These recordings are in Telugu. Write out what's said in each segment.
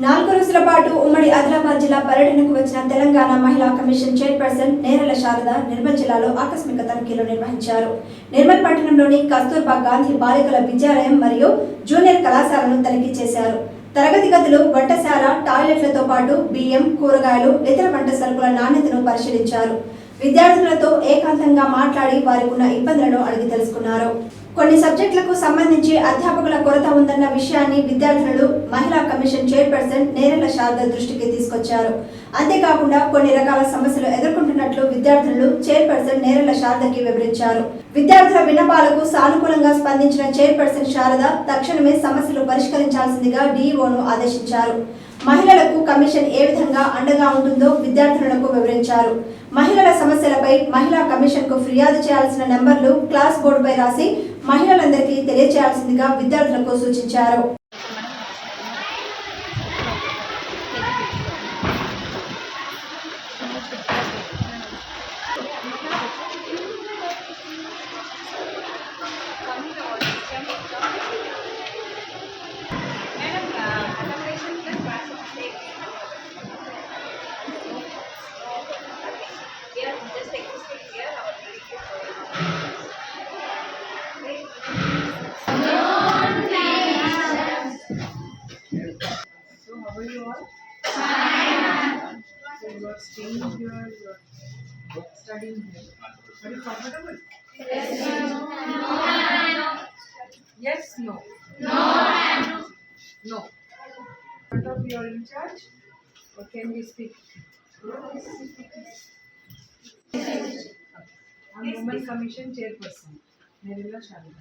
నాలుగు రోజుల పాటు ఉమ్మడి ఆదిలాబాద్ జిల్లా పర్యటనకు వచ్చిన తెలంగాణ మహిళా కమిషన్ చైర్పర్సన్ నేరల శారద నిర్మల్ జిల్లాలో ఆకస్మిక తనిఖీలు నిర్వహించారు. నిర్మల్ పట్టణంలోని కస్తూర్బా గాంధీ బాలికల విద్యాలయం మరియు జూనియర్ కళాశాలను తనిఖీ చేశారు. తరగతి గదులు వంటశాల టాయిలెట్లతో పాటు బియ్యం కూరగాయలు ఇతర వంట సరుకుల నాణ్యతను పరిశీలించారు. విద్యార్థులతో ఏకాంతంగా మాట్లాడి వారికి ఉన్న ఇబ్బందులను అడిగి తెలుసుకున్నారు. కొన్ని సబ్జెక్టులకు సంబంధించి అధ్యాపకుల కొరత ఉందన్న విషయాన్ని విద్యార్థినులు మహిళా కమిషన్ చైర్పర్సన్ నేరెల శారద దృష్టికి తీసుకొచ్చారు. అంతేకాకుండా కొన్ని రకాల సమస్యలు ఎదుర్కొంటున్నట్లు విద్యార్థులు చైర్పర్సన్ నేరెల శారదకి వివరించారు. విద్యార్థుల విన్నపాలకు సానుకూలంగా స్పందించిన చైర్పర్సన్ శారద తక్షణమే సమస్యలు పరిష్కరించాల్సిందిగా డీఈఓను ఆదేశించారు. మహిళలకు కమిషన్ ఏ విధంగా అండగా ఉంటుందో విద్యార్థులకు వివరించారు. మహిళల సమస్యలపై మహిళా కమిషన్కు ఫిర్యాదు చేయాల్సిన నెంబర్లు క్లాస్ బోర్డుపై రాసి మహిళలందరికీ తెలియజేయాల్సిందిగా విద్యార్థులకు సూచించారు. Commission chairperson Nirmala Sharada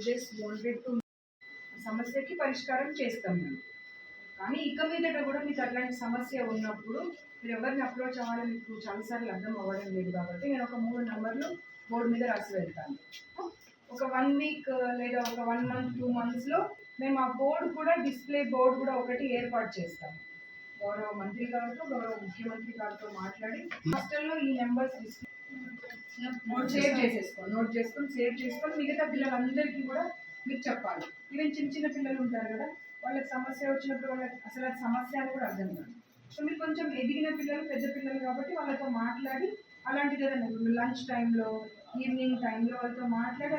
just wanted to సమస్యకి పరిష్కారం చేస్తాం మేము. కానీ ఇక మీదట కూడా మీకు అట్లాంటి సమస్య ఉన్నప్పుడు మీరు ఎవరిని అప్రోచ్ అవ్వాలని మీకు చాలాసార్లు అర్థం అవ్వడం లేదు కాబట్టి నేను ఒక మూడు నెంబర్లు బోర్డు మీద రాసి వెళ్తాను. ఒక వన్ వీక్ లేదా ఒక వన్ మంత్ టూ మంత్స్లో మేము ఆ బోర్డు కూడా డిస్ప్లే బోర్డు కూడా ఒకటి ఏర్పాటు చేస్తాము గౌరవ మంత్రి గారితో గౌరవ ముఖ్యమంత్రి గారితో మాట్లాడి హాస్టల్లో ఈ నెంబర్స్ డిస్ప్లే నోట్ సేవ్ చేసేసుకో నోట్ చేసుకొని సేవ్ చేసుకొని మిగతా పిల్లలందరికీ కూడా మీరు చెప్పాలి. ఈవెన్ చిన్న చిన్న పిల్లలు ఉంటారు కదా వాళ్ళకి సమస్య వచ్చినప్పుడు వాళ్ళకి అసలు సమస్య అని కూడా అర్థం కాదు. సో మీరు కొంచెం ఎదిగిన పిల్లలు పెద్ద పిల్లలు కాబట్టి వాళ్ళతో మాట్లాడి అలాంటిది ఏదైనా లంచ్ టైంలో ఈవినింగ్ టైంలో వాళ్ళతో మాట్లాడి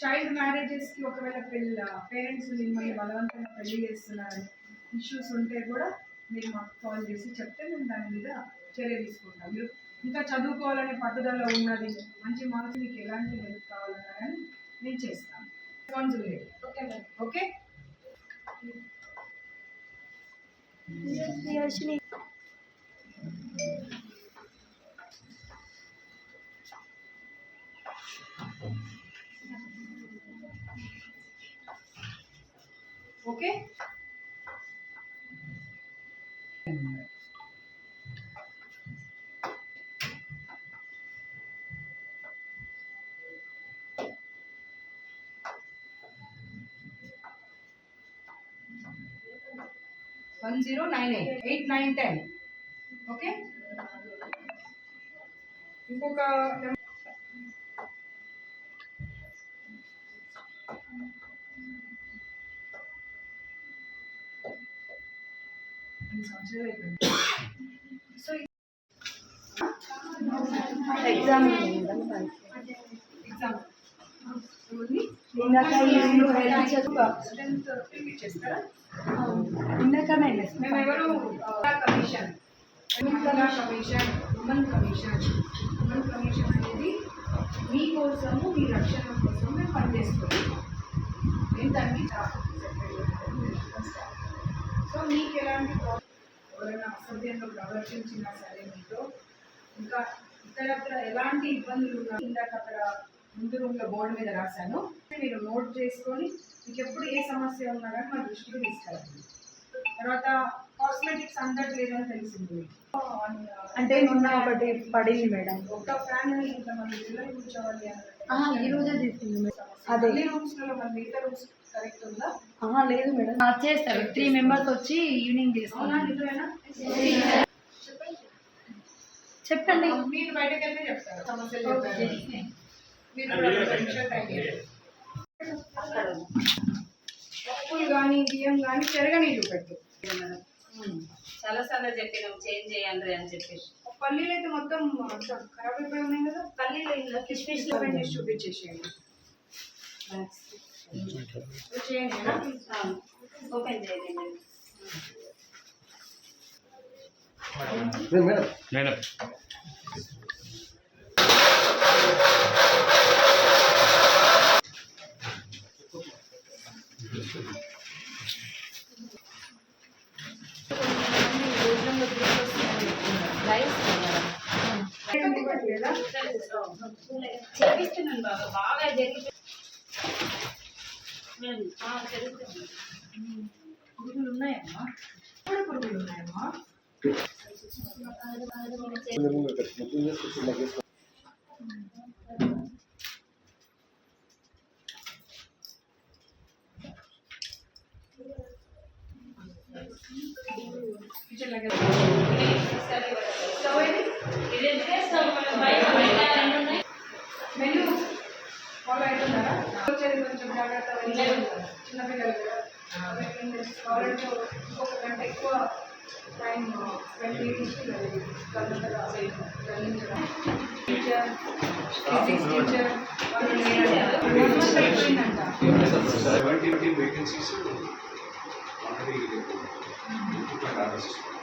చైల్డ్ మ్యారేజెస్కి ఒకవేళ పిల్ల పేరెంట్స్ మిమ్మల్ని బలవంతంగా పెళ్ళి చేస్తున్నారని ఇష్యూస్ ఉంటే కూడా మీరు మాకు కాల్ చేసి చెప్తే మేము దాని మీద చర్య తీసుకుంటాం. మీరు ఇంకా చదువుకోవాలనే పట్టుదల ఉన్నది మంచి మార్క్స్ మీకు ఎలాంటి హెల్ప్ కావాలన్నా కానీ నేను చేస్తాను. Responsibility okay okay? 열심히 오케이? One zero nine eight eight nine ten okay ఇంకొక సో ఎగ్జామ్ ఎగ్జామ్ ఇందాక హెల్త్ చేస్తారా ఇందాకనే మేము ఎవరు commission. Telangana commission women commission women commission అనేది మీ కోసము మీ రక్షణ కోసం మేము పనిచేస్తున్నాం. మేము దాన్ని సో మీకు ఎలాంటి ప్రాబ్లం ఎవరైనా అసభ్యంగా ప్రవర్తించినా సరే మీతో ఇంకా ఇతరత్ర ఎలాంటి ఇబ్బందులు ఉన్నా ఇందాక అక్కడ ముందు రూమ్లో బోర్డు మీద రాశాను. మీరు నోట్ చేసుకొని మీకు ఎప్పుడు ఏ సమస్య ఉన్నా కానీ మా దృష్టికి తీసుకెళ్ళండి. తర్వాత కాస్మెటిక్స్ అందట్లేదని తెలిసింది. అంటే మొన్న ఒకటి పడింది మేడం. ఒక ఫ్యాన్ ఇంతమంది పిల్లలు కూర్చోవాలి ఈ రోజే తీసుకుంది మేడం. అదే. అదే రూమ్స్లలో మన మిగతా రూమ్స్ కరెక్ట్ ఉందా? లేదు మేడం. చేస్తారు. త్రీ మెంబర్స్ వచ్చి ఈవినింగ్ నిజమేనా? చెప్పండి. మీరు బయటకు వెళ్తే చెప్తారు? సమస్యలు పప్పులు కానీ బియ్యం కానీ పెరగని చూపెట్టు. చాలా సార్లు చెప్పినాం చేంజ్ చేయండి అని చెప్పేసి. పల్లీలు అయితే మొత్తం ఖరాబ్ అయిపోయి ఉన్నాయి కదా. పల్లీలు కిస్మిస్ ఓపెన్ చేసి చూపించేసేయండి. ఓపెన్ చేయండి మేడం చేపిస్తున్నాను బాగా బాగా జరిగి పురుగులు ఉన్నాయమ్మా ఎప్పుడు పురుగులు ఉన్నాయమ్మా మెను ఫాలో అవుతున్నారా వచ్చేది కొంచెం జాగ్రత్త చిన్నపిల్లలు కదా కావాలంటే ఇంకొక గంట ఎక్కువ టైం స్పెండ్ చేసి టీచర్ ఫిజిక్స్ టీచర్ వాళ్ళు లేరంట అయిపోయిందంట muito claro essas coisas.